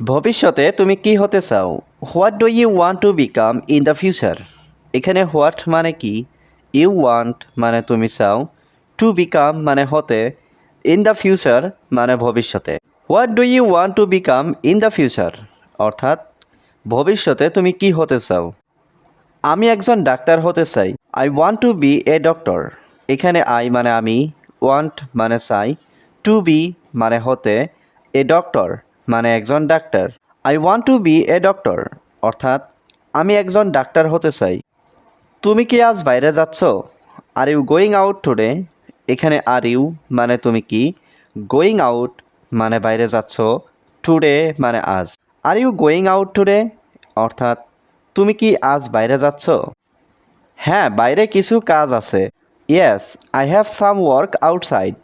ভবিষ্যতে তুমি কি হতে চাও? What do you want to become in the future এখানে হোয়াট মানে কি? ইউ ওয়ান্ট মানে তুমি চাও। টু বিকাম মানে হতে। ইন দ্য ফিউচার মানে ভবিষ্যতে। What do you want to become in the future অর্থাৎ, ভবিষ্যতে তুমি কি হতে চাও? আমি একজন ডাক্তার হতে চাই। I want to be a doctor এখানে আই মানে আমি ওয়ান্ট মানে চাই। টু বি মানে হতে এ ডক্টর মানে একজন doctor. I want to be a doctor অর্থাৎ আমি একজন ডাক্তার হতে চাই। তুমি কি আজ বাইরে যাচ্ছ? Are you going out today এখানে আর ইউ মানে তুমি কি? গোয়িং আউট মানে বাইরে যাচ্ছ। টুডে মানে আজ। Are you going out today অর্থাৎ তুমি কি আজ বাইরে যাচ্ছ? হ্যাঁ বাইরে কিছু কাজ আছে। Yes I have some work outside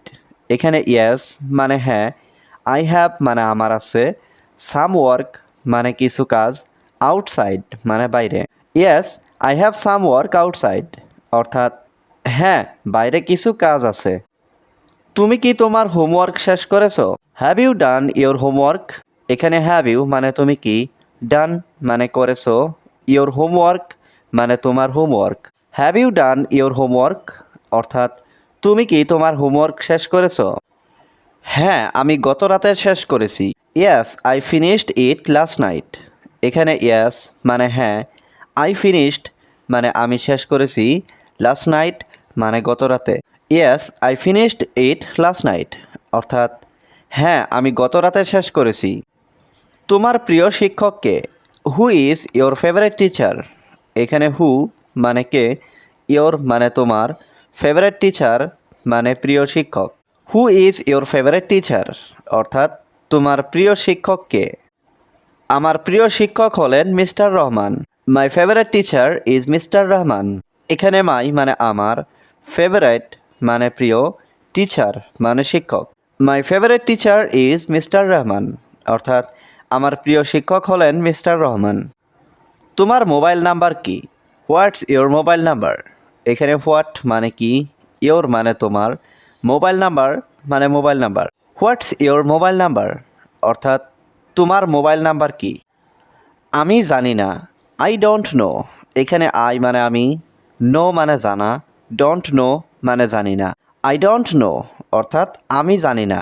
এখানে ইয়েস মানে হ্যাঁ আই হ্যাভ মানে আমার আছে সাম ওয়ার্ক মানে কিছু কাজ আউটসাইড মানে বাইরে। Yes I have some work outside অর্থাৎ হ্যাঁ বাইরে কিছু কাজ আছে। তুমি কি তোমার হোমওয়ার্ক শেষ করেছ? Have you done your homework এখানে হ্যাভ ইউ মানে তুমি কি? ডান মানে করেছ। ইওর হোমওয়ার্ক মানে তোমার homework have you done your homework অর্থাৎ তুমি কি তোমার হোমওয়ার্ক শেষ করেছ? হ্যাঁ আমি গত রাতে শেষ করেছি। Yes I finished it last night এখানে ইয়াস মানে হ্যাঁ আই ফিনিশড মানে আমি শেষ করেছি লাস্ট নাইট মানে গত রাতে yes I finished it last night অর্থাৎ হ্যাঁ আমি গত রাতে শেষ করেছি। তোমার প্রিয় শিক্ষককে who is your favourite teacher এখানে হু মানে কে? ইয়োর মানে তোমার ফেভারিট টিচার মানে প্রিয় শিক্ষক। Who is your favourite teacher অর্থাৎ, তোমার প্রিয় শিক্ষককে আমার প্রিয় শিক্ষক হলেন mister Rahman. My favourite teacher is mister Rahman. এখানে মাই মানে আমার ফেভারেট মানে প্রিয় টিচার মানে শিক্ষক। My favourite teacher is mister Rahman. অর্থাৎ, আমার প্রিয় শিক্ষক হলেন মিস্টার রহমান। তোমার মোবাইল নাম্বার কি? হোয়াটস ইওর মোবাইল নাম্বার এখানে হোয়াট মানে কি? ইওর মানে তোমার। মোবাইল নাম্বার মানে mobile number. What's your mobile number? অর্থাৎ তোমার মোবাইল নাম্বার কি? আমি জানি না। আই ডোন্ট নো এখানে আই মানে আমি নো মানে জানা। ডোন্ট নো মানে জানি না। আই ডোন্ট নো অর্থাৎ আমি জানি না।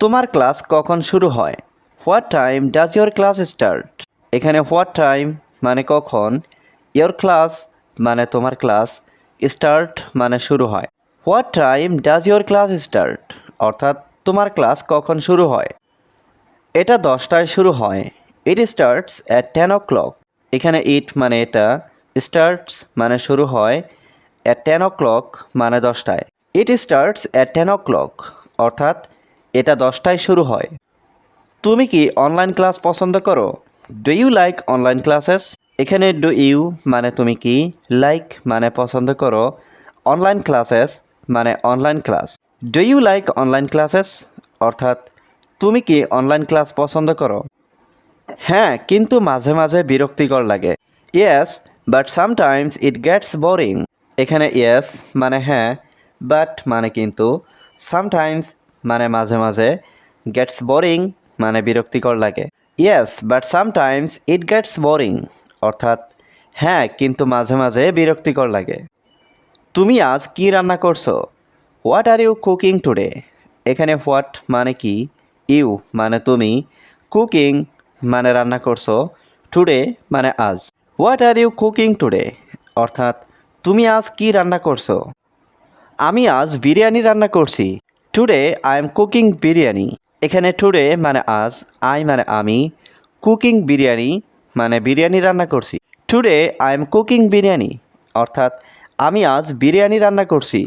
তোমার ক্লাস কখন শুরু হয়? What time does your class start এখানে হোয়াট টাইম মানে কখন? ইয়োর ক্লাস মানে তোমার ক্লাস স্টার্ট মানে শুরু হয়। What time does your class start অর্থাৎ, তোমার ক্লাস কখন শুরু হয়? এটা দশটায় শুরু হয়। It starts at ten o'clock এখানে ইট মানে এটা। স্টার্টস মানে শুরু হয় অ্যাট টেন ও ক্লক মানে দশটায়। It starts at ten o'clock অর্থাৎ, এটা দশটায় শুরু হয়। তুমি কি অনলাইন ক্লাস পছন্দ করো? Do you like online classes এখানে ডু ইউ মানে তুমি কি? লাইক মানে পছন্দ করো। অনলাইন ক্লাসেস মানে online class do you like online classes অর্থাৎ, তুমি কি অনলাইন ক্লাস পছন্দ করো? হ্যাঁ কিন্তু মাঝে মাঝে বিরক্তিকর লাগে। Yes but sometimes it gets boring এখানে ইয়েস মানে হ্যাঁ বাট মানে কিন্তু। সামটাইমস মানে মাঝে মাঝে গেটস বোরিং মানে বিরক্তিকর লাগে। Yes but sometimes it gets boring অর্থাৎ হ্যাঁ কিন্তু মাঝে মাঝে বিরক্তিকর লাগে। তুমি আজ কি রান্না করছ? What are you cooking today এখানে হোয়াট মানে কি? ইউ মানে তুমি। কুকিং মানে রান্না করছ। টুডে মানে আজ। What are you cooking today অর্থাৎ, তুমি আজ কি রান্না করছ? আমি আজ বিরিয়ানি রান্না করছি। Today I am cooking biryani. এখানে টুডে মানে আজ আই মানে আমি। কুকিং বিরিয়ানি মানে বিরিয়ানি রান্না করছি। Today I am cooking biryani. অর্থাৎ আমি আজ বিরিয়ানি রান্না করছি।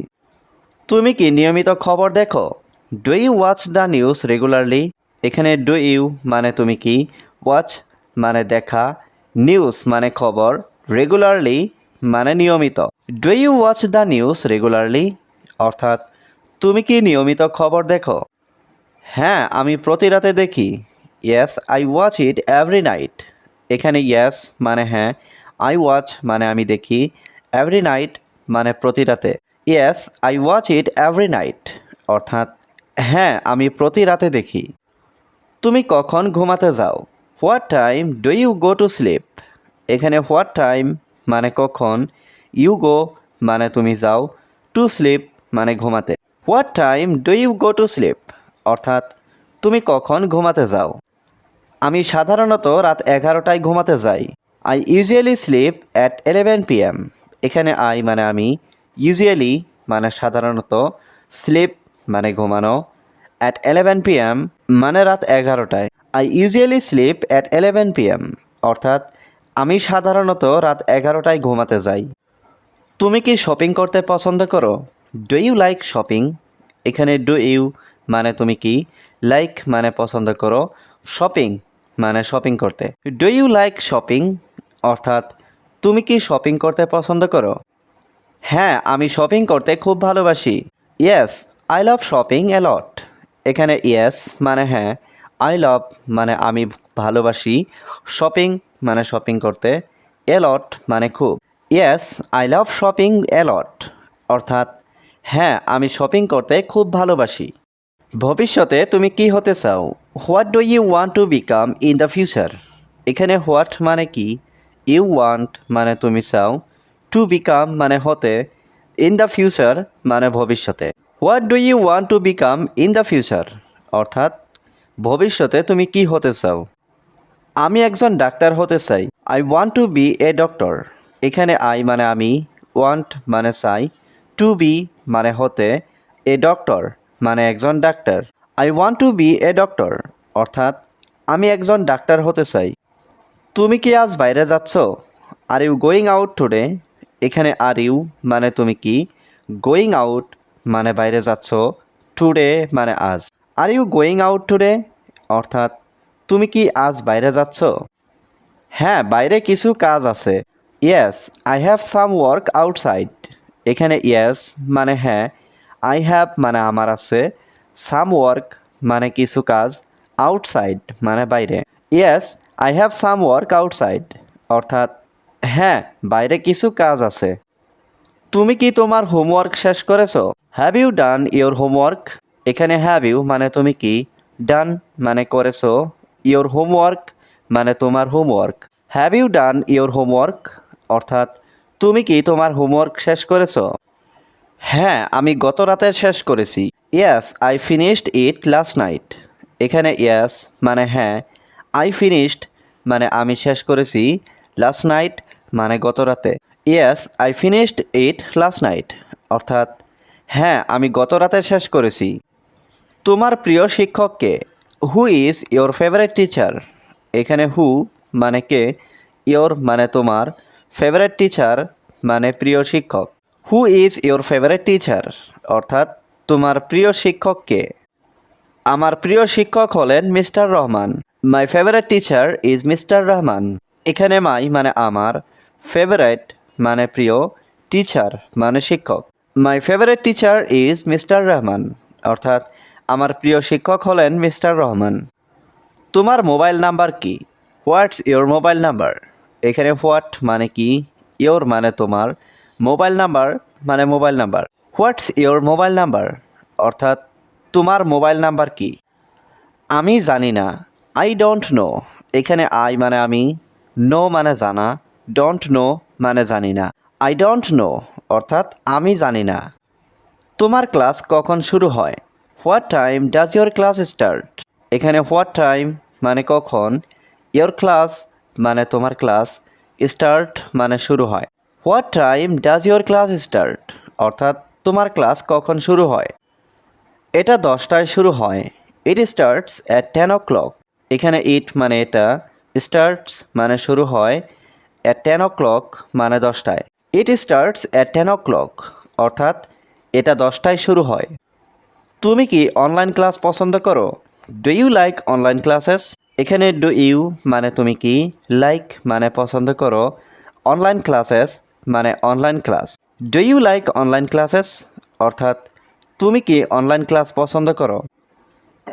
তুমি কি নিয়মিত খবর দেখো? Do you watch the news regularly এখানে ডু ইউ মানে তুমি কি? ওয়াচ মানে দেখা। নিউজ মানে খবর। রেগুলারলি মানে নিয়মিত। Do you watch the news regularly অর্থাৎ, তুমি কি নিয়মিত খবর দেখো? হ্যাঁ আমি প্রতি রাতে দেখি। Yes I watch it every night এখানে ইয়েস মানে হ্যাঁ। আই ওয়াচ মানে আমি দেখি। এভরি নাইট মানে প্রতি রাতে। Yes I watch it every night অর্থাৎ হ্যাঁ আমি প্রতি রাতে দেখি। তুমি কখন ঘুমাতে যাও? What time do you go to sleep এখানে হোয়াট টাইম মানে কখন? ইউ গো মানে তুমি যাও। টু স্লিপ মানে ঘুমাতে। What time do you go to sleep অর্থাৎ, তুমি কখন ঘুমাতে যাও? আমি সাধারণত রাত এগারোটায় ঘুমাতে যাই। I usually sleep at eleven P M এখানে আই মানে আমি। ইউজুয়ালি মানে সাধারণত স্লিপ মানে ঘুমানো। অ্যাট এলেভেন পি এম মানে রাত এগারোটায়। I usually sleep at eleven P M অর্থাৎ আমি সাধারণত রাত এগারোটায় ঘুমাতে যাই। তুমি কি শপিং করতে পছন্দ করো? ডু ইউ লাইক শপিং এখানে ডু ইউ মানে তুমি কি? লাইক মানে পছন্দ করো। শপিং মানে শপিং করতে। ডু ইউ লাইক শপিং অর্থাৎ তুমি কি শপিং করতে পছন্দ করো? হ্যাঁ আমি শপিং করতে খুব ভালোবাসি। Yes I love shopping a lot এখানে ইয়েস মানে হ্যাঁ আই লাভ মানে আমি ভালোবাসি। শপিং মানে শপিং করতে এলট মানে খুব। Yes I love shopping a lot অর্থাৎ হ্যাঁ আমি শপিং করতে খুব ভালোবাসি। ভবিষ্যতে তুমি কি হতে চাও? What do you want to become in the future এখানে হোয়াট মানে কি? ইউ ওয়ান্ট মানে তুমি চাও টু বিকাম মানে হতে ইন দ্য ফিউচার মানে ভবিষ্যতে। What do you want to become in the future অর্থাৎ, ভবিষ্যতে তুমি কি হতে চাও? আমি একজন ডাক্তার হতে চাই। I want to be a doctor এখানে আই মানে আমি ওয়ান্ট মানে চাই টু বি মানে হতে এ ডক্টর মানে একজন doctor. I want to be a doctor অর্থাৎ, আমি একজন ডাক্তার হতে চাই। তুমি কি আজ বাইরে যাচ্ছ? Are you going out today এখানে আর ইউ মানে তুমি কি? গোয়িং আউট মানে বাইরে যাচ্ছ। টুডে মানে আজ। Are you going out today অর্থাৎ, তুমি কি আজ বাইরে যাচ্ছ? হ্যাঁ বাইরে কিছু কাজ আছে। Yes I have some work outside এখানে ইয়েস মানে হ্যাঁ আই হ্যাভ মানে আমার আছে। সাম ওয়ার্ক মানে কিছু কাজ আউটসাইড মানে বাইরে। Yes I have some work outside অর্থাৎ হ্যাঁ বাইরে কিছু কাজ আছে। তুমি কি তোমার হোমওয়ার্ক শেষ করেছ? Have you done your homework এখানে হ্যাভ ইউ মানে তুমি কি? ডান মানে করেছ। ইওর হোমওয়ার্ক মানে তোমার homework have you done your homework অর্থাৎ, তুমি কি তোমার হোমওয়ার্ক শেষ করেছ? হ্যাঁ আমি গত রাতে শেষ করেছি। Yes I finished it last night এখানে ইয়াস মানে হ্যাঁ আই ফিনিশড মানে আমি শেষ করেছি লাস্ট নাইট মানে গত রাতে। Yes I finished it last night অর্থাৎ হ্যাঁ আমি গত রাতে শেষ করেছি। তোমার প্রিয় শিক্ষককে who is your favourite teacher এখানে হু মানে কে? ইয়োর মানে তোমার। ফেভারিট টিচার মানে প্রিয় শিক্ষক। Who is your favourite teacher অর্থাৎ, তোমার প্রিয় শিক্ষককে আমার প্রিয় শিক্ষক হলেন mister Rahman. My favourite teacher is mister Rahman এখানে মাই মানে আমার ফেভারেট মানে প্রিয় টিচার মানে শিক্ষক। My favourite teacher is mister Rahman অর্থাৎ আমার প্রিয় শিক্ষক হলেন মিস্টার রহমান তোমার মোবাইল নাম্বার কি? হোয়াটস ইওর মোবাইল নাম্বার এখানে হোয়াট মানে কি? ইওর মানে তোমার। মোবাইল নাম্বার মানে mobile number what's your mobile number অর্থাৎ তোমার মোবাইল নাম্বার কি? আমি জানি না। আই ডোন্ট নো এখানে আই মানে আমি নো মানে জানা ডোন্ট নো মানে জানি না। আই ডোন্ট নো অর্থাৎ আমি জানি না। তোমার ক্লাস কখন শুরু হয়? What time does your class start এখানে হোয়াট টাইম মানে কখন? ইয়োর ক্লাস মানে তোমার ক্লাস স্টার্ট মানে শুরু হয়। What time does your class start অর্থাৎ তোমার ক্লাস কখন শুরু হয়? এটা দশটায় শুরু হয়। It starts at ten o'clock এখানে ইট মানে এটা স্টার্টস মানে শুরু হয় অ্যাট টেন ও ক্লক মানে দশটায়। It starts at ten o'clock অর্থাৎ এটা দশটায় শুরু হয়। তুমি কি অনলাইন ক্লাস পছন্দ করো? Do you like online classes এখানে ডু ইউ মানে তুমি কি? লাইক মানে পছন্দ করো। অনলাইন ক্লাসেস মানে online class do you like online classes অর্থাৎ তুমি কি অনলাইন ক্লাস পছন্দ করো?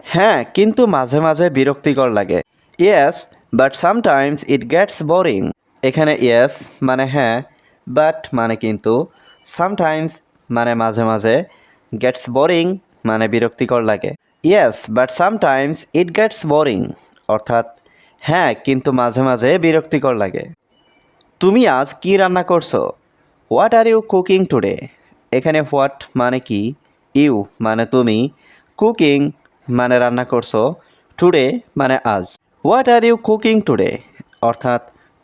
হ্যাঁ কিন্তু মাঝে মাঝে বিরক্তিকর লাগে। Yes but sometimes it gets boring এখানে ইয়েস মানে হ্যাঁ বাট মানে কিন্তু। সামটাইমস মানে মাঝে মাঝে গেটস বোরিং মানে বিরক্তিকর লাগে। Yes but sometimes it gets boring অর্থাৎ হ্যাঁ কিন্তু মাঝে মাঝে বিরক্তিকর লাগে। তুমি আজ কি রান্না করছ? What are you cooking today এখানে হোয়াট মানে কি? ইউ মানে তুমি। কুকিং মানে রান্না করছ টুডে মানে আজ। What are you cooking today অর্থাৎ,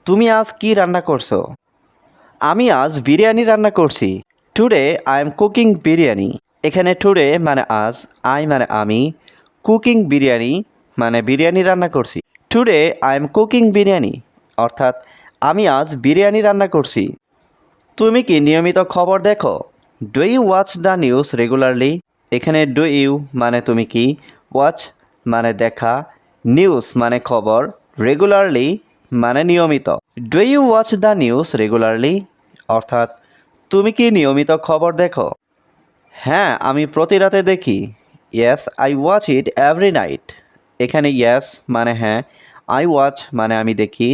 তুমি আজ কি রান্না করছ? আমি আজ বিরিয়ানি রান্না করছি। Today I am cooking biryani. এখানে টুডে মানে আজ আই মানে আমি কুকিং বিরিয়ানি মানে বিরিয়ানি রান্না করছি। Today I am cooking biryani. অর্থাৎ, আমি আজ বিরিয়ানি রান্না করছি। তুমি কি নিয়মিত খবর দেখো? Do you watch the news regularly এখানে ডু ইউ মানে তুমি কি ওয়াচ মানে দেখা নিউজ মানে খবর রেগুলারলি মানে নিয়মিত। Do you watch the news regularly অর্থাৎ, তুমি কি নিয়মিত খবর দেখো? হ্যাঁ আমি প্রতি রাতে দেখি। Yes I watch it every night এখানে ইয়েস মানে হ্যাঁ আই ওয়াচ মানে আমি দেখি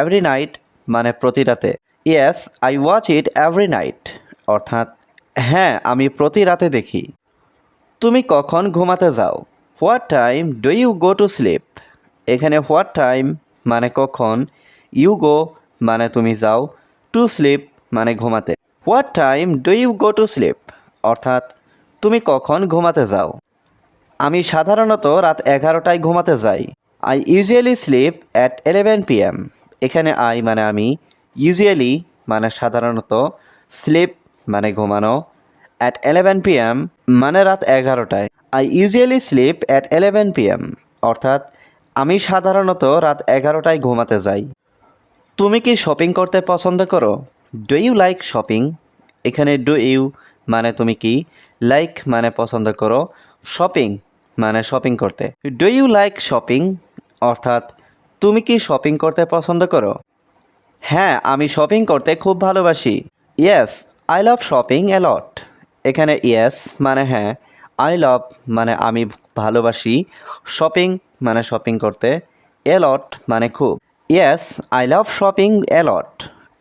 এভরি নাইট মানে প্রতি রাতে। Yes I watch it every night অর্থাৎ হ্যাঁ আমি প্রতি রাতে দেখি। তুমি কখন ঘুমাতে যাও? What time do you go to sleep এখানে হোয়াট টাইম মানে কখন? ইউ গো মানে তুমি যাও। টু স্লিপ মানে ঘুমাতে। What time do you go to sleep অর্থাৎ তুমি কখন ঘুমাতে যাও? আমি সাধারণত রাত এগারোটায় ঘুমাতে যাই। I usually sleep at eleven P M এখানে আই মানে আমি। ইউজুয়ালি মানে সাধারণত স্লিপ মানে ঘুমানো। অ্যাট এলেভেন পি এম মানে রাত এগারোটায়। I usually sleep at eleven P M অর্থাৎ আমি সাধারণত রাত এগারোটায় ঘুমাতে যাই। তুমি কি শপিং করতে পছন্দ করো? ডু ইউ লাইক শপিং এখানে ডু ইউ মানে তুমি কি? লাইক মানে পছন্দ করো। শপিং মানে শপিং করতে। ডু ইউ লাইক শপিং অর্থাৎ তুমি কি শপিং করতে পছন্দ করো? হ্যাঁ আমি শপিং করতে খুব ভালোবাসি। Yes I love shopping a lot এখানে ইয়েস মানে হ্যাঁ আই লাভ মানে আমি ভালোবাসি শপিং মানে শপিং করতে এলট মানে খুব yes I love shopping a lot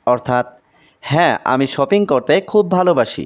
অর্থাৎ হ্যাঁ আমি শপিং করতে খুব ভালোবাসি।